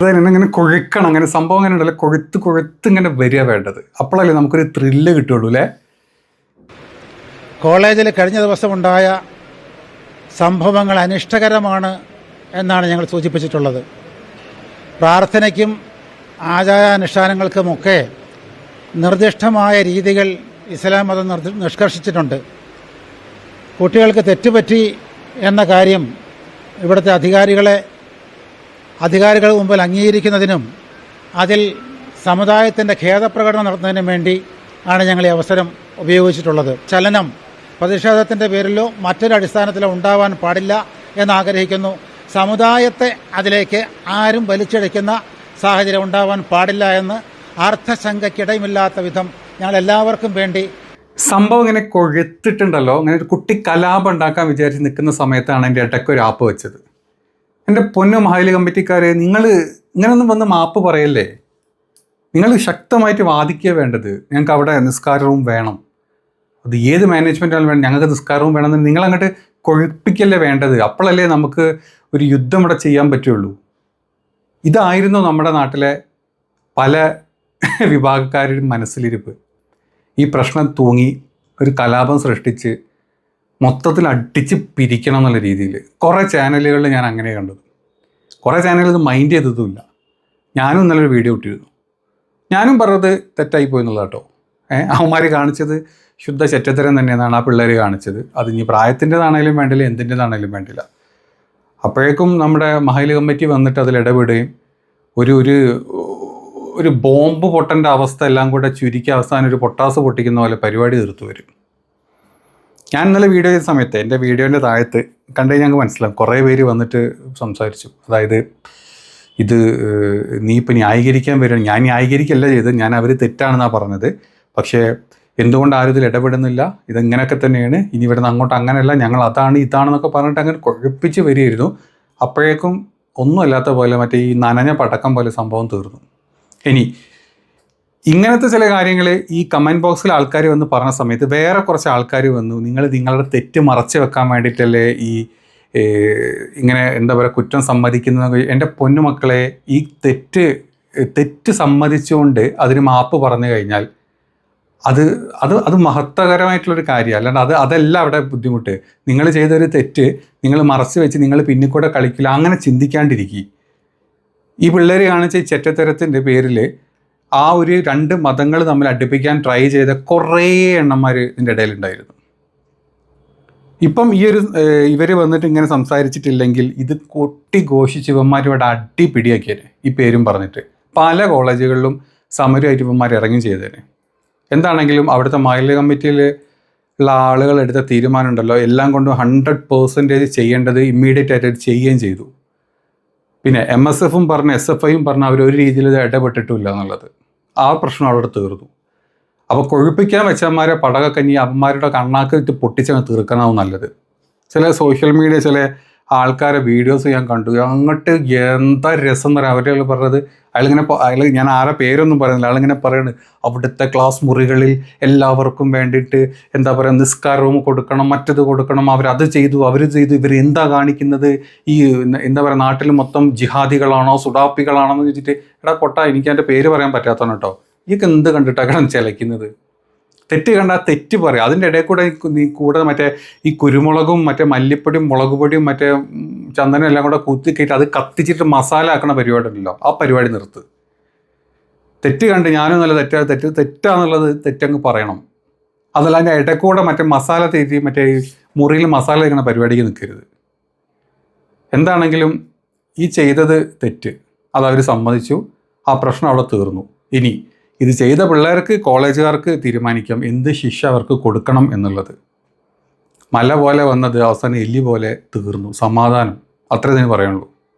അതായത് ഇങ്ങനെ കൊഴുക്കണം അങ്ങനെ സംഭവം അങ്ങനെ ഉണ്ടല്ലോ കൊഴുത്ത് കൊഴുത്ത് ഇങ്ങനെ വരിക വേണ്ടത്. അപ്പോഴല്ലേ നമുക്കൊരു ത്രില്ല് കിട്ടുള്ളൂ അല്ലേ? കോളേജിൽ കഴിഞ്ഞ ദിവസമുണ്ടായ സംഭവങ്ങൾ അനിഷ്ടകരമാണ് എന്നാണ് ഞങ്ങൾ സൂചിപ്പിച്ചിട്ടുള്ളത്. പ്രാർത്ഥനയ്ക്കും ആചാരാനുഷ്ഠാനങ്ങൾക്കുമൊക്കെ നിർദ്ദിഷ്ടമായ രീതികൾ ഇസ്ലാം മതം നിഷ്കർഷിച്ചിട്ടുണ്ട് കുട്ടികൾക്ക് തെറ്റുപറ്റി എന്ന കാര്യം ഇവിടുത്തെ അധികാരികളെ അധികാരികൾ മുമ്പിൽ അംഗീകരിക്കുന്നതിനും അതിൽ സമുദായത്തിന്റെ ഖേദപ്രകടനം നടത്തുന്നതിനും വേണ്ടി ആണ് ഞങ്ങൾ ഈ അവസരം ഉപയോഗിച്ചിട്ടുള്ളത്. ചലനം പ്രതിഷേധത്തിന്റെ പേരിലോ മറ്റൊരു അടിസ്ഥാനത്തിലോ ഉണ്ടാവാൻ പാടില്ല എന്നാഗ്രഹിക്കുന്നു. സമുദായത്തെ അതിലേക്ക് ആരും വലിച്ചെടുക്കുന്ന സാഹചര്യം ഉണ്ടാവാൻ പാടില്ല എന്ന് അർത്ഥശങ്കയ്ക്കിടയുമില്ലാത്ത വിധം ഞങ്ങൾ എല്ലാവർക്കും വേണ്ടി സംഭവം ഇങ്ങനെ കൊഴുത്തിട്ടുണ്ടല്ലോ. അങ്ങനെ ഒരു കുട്ടി കലാപം ഉണ്ടാക്കാൻ വിചാരിച്ച് നിൽക്കുന്ന സമയത്താണ് എന്റെ ഇടയ്ക്ക് ഒരു ആപ്പ് വെച്ചത്. എന്റെ പൊന്നു മഹാലി കമ്മിറ്റിക്കാരെ നിങ്ങൾ ഇങ്ങനൊന്നും വന്ന് മാപ്പ് പറയല്ലേ? നിങ്ങൾ ശക്തമായിട്ട് വാദിക്കുക വേണ്ടത് ഞങ്ങൾക്ക് അവിടെ നിസ്കാരവും വേണം. അത് ഏത് മാനേജ്മെന്റാണ് വേണം. ഞങ്ങൾക്ക് നിസ്കാരവും വേണം നിങ്ങൾ അങ്ങോട്ട് കൊഴുപ്പിക്കല്ലേ വേണ്ടത്? അപ്പോഴല്ലേ നമുക്ക് ഒരു യുദ്ധം ഇവിടെ ചെയ്യാൻ പറ്റുള്ളൂ. ഇതായിരുന്നു നമ്മുടെ നാട്ടിലെ പല വിഭാഗക്കാരുടെയും മനസ്സിലിരിപ്പ്. ഈ പ്രശ്നം തൂങ്ങി ഒരു കലാപം സൃഷ്ടിച്ച് മൊത്തത്തിൽ അടിച്ച് പിരിക്കണം എന്നുള്ള രീതിയിൽ. കുറേ ചാനലുകളിൽ ഞാൻ അങ്ങനെ കണ്ടത്. കുറേ ചാനലുകൾ മൈൻഡ് ചെയ്തതുമില്ല. ഞാനും ഇന്നലെ ഒരു വീഡിയോ ഇട്ടിരുന്നു. ഞാനും പറഞ്ഞത് തെറ്റായി പോയി എന്നുള്ളത് കേട്ടോ അവന്മാർ കാണിച്ചത് ശുദ്ധ ചെറ്റത്തരം തന്നെയെന്നാണ് ആ പിള്ളേർ കാണിച്ചത്. അത് ഇനി പ്രായത്തിന്റെതാണേലും വേണ്ടില്ല എന്തിന്റെതാണേലും വേണ്ടില്ല. അപ്പോഴേക്കും നമ്മുടെ മഹൈൽ കമ്മിറ്റി വന്നിട്ട് അതിൽ ഇടപെടുകയും ഒരു ഒരു ഒരു ബോംബ് പൊട്ടന്റെ അവസ്ഥ എല്ലാം കൂടെ ചുരുക്കി അവസാനം ഒരു പൊട്ടാസ് പൊട്ടിക്കുന്ന പോലെ പരിപാടി തീർത്തു വരും. ഞാൻ ഇന്നലെ വീഡിയോ ചെയ്ത സമയത്ത് എന്റെ വീഡിയോന്റെ താഴത്ത് കണ്ടു ഞങ്ങൾക്ക് മനസ്സിലാവും. കുറേ പേര് വന്നിട്ട് സംസാരിച്ചു. അതായത് ഇത് നീ ഇപ്പം ന്യായീകരിക്കാൻ വരികയാണ് ഞാൻ ന്യായീകരിക്കല്ല ചെയ്തത്. ഞാൻ അവർ തെറ്റാണെന്നാണ് പറഞ്ഞത്. പക്ഷേ എന്തുകൊണ്ട് ആരും ഇതിൽ ഇടപെടുന്നില്ല? ഇതെങ്ങനെയൊക്കെ തന്നെയാണ്? ഇനി ഇവിടുന്ന് അങ്ങോട്ട് അങ്ങനെയല്ല. ഞങ്ങൾ അതാണ് ഇതാണെന്നൊക്കെ പറഞ്ഞിട്ട് അങ്ങനെ കുഴപ്പിച്ച് വരികയായിരുന്നു. അപ്പോഴേക്കും ഒന്നുമല്ലാത്ത പോലെ മറ്റേ ഈ നനഞ്ഞ പടക്കം പോലെ സംഭവം തീർന്നു. ഇനി ഇങ്ങനത്തെ ചില കാര്യങ്ങൾ ഈ കമന്റ് ബോക്സിൽ ആൾക്കാർ വന്ന് പറഞ്ഞ സമയത്ത് വേറെ കുറച്ച് ആൾക്കാർ വന്നു. നിങ്ങൾ നിങ്ങളുടെ തെറ്റ് മറച്ചു വെക്കാൻ വേണ്ടിയിട്ടല്ലേ ഈ ഇങ്ങനെ എന്താ പറയുക കുറ്റം സമ്മതിക്കുന്നത് എന്റെ പൊന്നുമക്കളെ ഈ തെറ്റ് തെറ്റ് സമ്മതിച്ചുകൊണ്ട് അതിന് മാപ്പ് പറഞ്ഞു കഴിഞ്ഞാൽ അത് അത് അത് മഹത്വകരമായിട്ടുള്ളൊരു കാര്യമാണ്. അല്ലാണ്ട് അത് അതല്ല അവിടെ ബുദ്ധിമുട്ട്. നിങ്ങൾ ചെയ്തൊരു തെറ്റ് നിങ്ങൾ മറച്ചു വെച്ച് നിങ്ങൾ പിന്നിൽ കൂടെ കളിക്കില്ല അങ്ങനെ ചിന്തിക്കാണ്ടിരിക്കുക ഈ പിള്ളേർ കാണിച്ച ഈ ചെറ്റത്തരത്തിന്റെ പേരിൽ ആ ഒരു രണ്ട് മതങ്ങൾ തമ്മിൽ അടുപ്പിക്കാൻ ട്രൈ ചെയ്ത കുറേ എണ്ണന്മാർ ഇതിന്റെ ഇടയിലുണ്ടായിരുന്നു ഇപ്പം ഈ ഒരു ഇവർ വന്നിട്ട് ഇങ്ങനെ സംസാരിച്ചിട്ടില്ലെങ്കിൽ ഇത് കൊട്ടി ഘോഷിച്ച് ഇവന്മാർ ഇവിടെ അടിപിടിയാക്കിയേനെ ഈ പേരും പറഞ്ഞിട്ട്. പല കോളേജുകളിലും സമരമായിട്ട് ഇവന്മാർ ഇറങ്ങി ചെയ്തേനെ. എന്താണെങ്കിലും അവിടുത്തെ മൈല കമ്മിറ്റിയിൽ ഉള്ള ആളുകൾ എടുത്ത തീരുമാനം ഉണ്ടല്ലോ എല്ലാം കൊണ്ടും ഹൺഡ്രഡ് പേഴ്സന്റേജ് ചെയ്യേണ്ടത് ഇമ്മീഡിയറ്റ് ആയിട്ട് ചെയ്യുകയും ചെയ്തു. പിന്നെ എം എസ് എഫും പറഞ്ഞ് എസ് എഫ് ഐയും പറഞ്ഞ് അവർ ഒരു രീതിയിൽ ഇത് ഇടപെട്ടിട്ടില്ല എന്നുള്ളത്. ആ പ്രശ്നം അവിടെ തീർന്നു. അപ്പോൾ കൊഴുപ്പിക്കാൻ വെച്ചന്മാരെ പടകക്കഞ്ഞി അവന്മാരുടെ കണ്ണാക്ക് ഇട്ട് പൊട്ടിച്ചങ്ങ് തീർക്കണമാവും നല്ലത്. ചില സോഷ്യൽ മീഡിയ ചില ആൾക്കാരെ വീഡിയോസ് ഞാൻ കണ്ടു. അങ്ങോട്ട് എന്താ രസം എന്ന് പറയാം അവരുടെ പറഞ്ഞത് അയാളിങ്ങനെ അയാൾ ഞാൻ ആരെ പേരൊന്നും പറയുന്നില്ല. അയാളിങ്ങനെ പറയുന്നത് അവിടുത്തെ ക്ലാസ് മുറികളിൽ എല്ലാവർക്കും വേണ്ടിയിട്ട് എന്താ പറയുക നിസ്കാരവും കൊടുക്കണം മറ്റത് കൊടുക്കണം. അവർ അത് ചെയ്തു അവർ ചെയ്തു. ഇവർ എന്താ കാണിക്കുന്നത്? ഈ എന്താ പറയുക നാട്ടിൽ മൊത്തം ജിഹാദികളാണോ സുഡാപ്പികളാണോ എന്ന് ചോദിച്ചിട്ട് എടാ പൊട്ട എനിക്ക് എന്റെ പേര് പറയാൻ പറ്റാത്തതാണ് കേട്ടോ ഇയൊക്കെ എന്ത് കണ്ടിട്ടാണ് ചിലയ്ക്കുന്നത്? തെറ്റ് കണ്ടാൽ തെറ്റ് പറയാം. അതിന്റെ ഇടയിൽ കൂടെ നീ കൂടെ മറ്റേ ഈ കുരുമുളകും മറ്റേ മല്ലിപ്പൊടിയും മുളക് പൊടിയും മറ്റേ ചന്ദനം എല്ലാം കൂടെ കുത്തിക്കയറ്റി അത് കത്തിച്ചിട്ട് മസാല ആക്കുന്ന പരിപാടി ഉണ്ടല്ലോ ആ പരിപാടി നിർത്ത്. തെറ്റ് കണ്ട് ഞാനും നല്ല തെറ്റാ തെറ്റ് തെറ്റാന്നുള്ളത് തെറ്റങ്ങ് പറയണം. അതല്ല അതിന്റെ ഇടക്കൂടെ കൂടെ മറ്റേ മസാല തേറ്റി മറ്റേ മുറിയിൽ മസാല തേക്കണ പരിപാടിക്ക് നിൽക്കരുത്. എന്താണെങ്കിലും ഈ ചെയ്തത് തെറ്റ്. അതവർ സമ്മതിച്ചു. ആ പ്രശ്നം അവിടെ തീർന്നു. ഇനി ഇത് ചെയ്ത പിള്ളേർക്ക് കോളേജുകാർക്ക് തീരുമാനിക്കാം. എന്ത് ശിക്ഷ അവർക്ക് കൊടുക്കണം എന്നുള്ളത്. മല പോലെ വന്നത് അവസാനം എല്ലി പോലെ തീർന്നു. സമാധാനം. അത്രേ ഇതിന് പറയാനുള്ളൂ